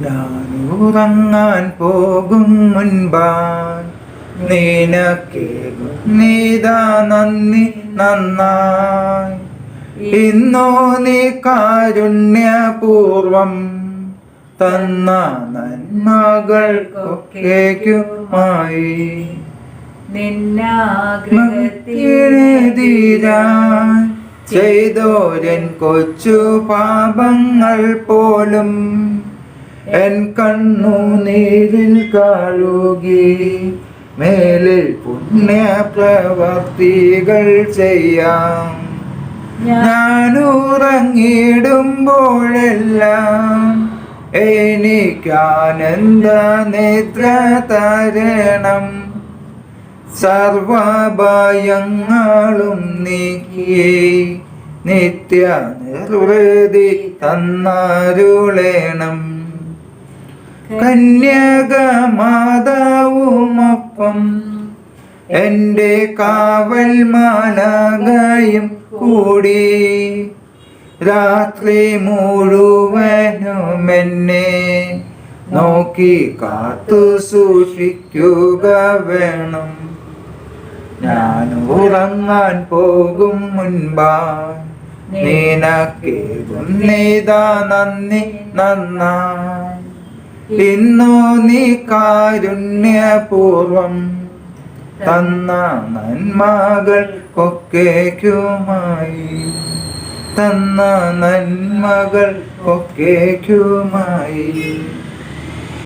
ഉറങ്ങാൻ പോകും മുൻപാൻ. നിനക്കേകും നീതാ നന്ദി നന്നായി ഇന്നോ നീ കാരുണ്യപൂർവം തന്ന നന്മകൾക്കൊക്കേക്കുമായി. നിന്നാഗ്രഹത്തിനെതിരാ ചെയ്തോരൻ കൊച്ചു പാപങ്ങൾ പോലും എൻ കണ്ണു നീരിൽ കാഴുകി മേലിൽ പുണ്യ പ്രവർത്തികൾ ചെയ്യാം. ഞാനുറങ്ങിടുമ്പോഴെല്ലാം എനിക്കാനന്ദ നേത്ര തരണം. സർവഭയങ്ങളും നീക്കിയേ നിത്യ നിർവൃതി തന്നരുളേണം. കന്യകമാതാവുമൊപ്പം എന്റെ കാവൽ മാലകയും കൂടി. രാത്രി മുഴുവനും എന്നെ നോക്കി കാത്തു സൂക്ഷിക്കുക വേണം. ഞാൻ ഉറങ്ങാൻ പോകും മുൻപായി നിനക്കേകും നീതാ നന്ദി നന്നായി ഇന്നു നീ കാരുണ്യപൂർവം തന്ന നന്മകൾ കൊക്കേക്കുമായി തന്ന നന്മകൾ കൊക്കേക്കുമായി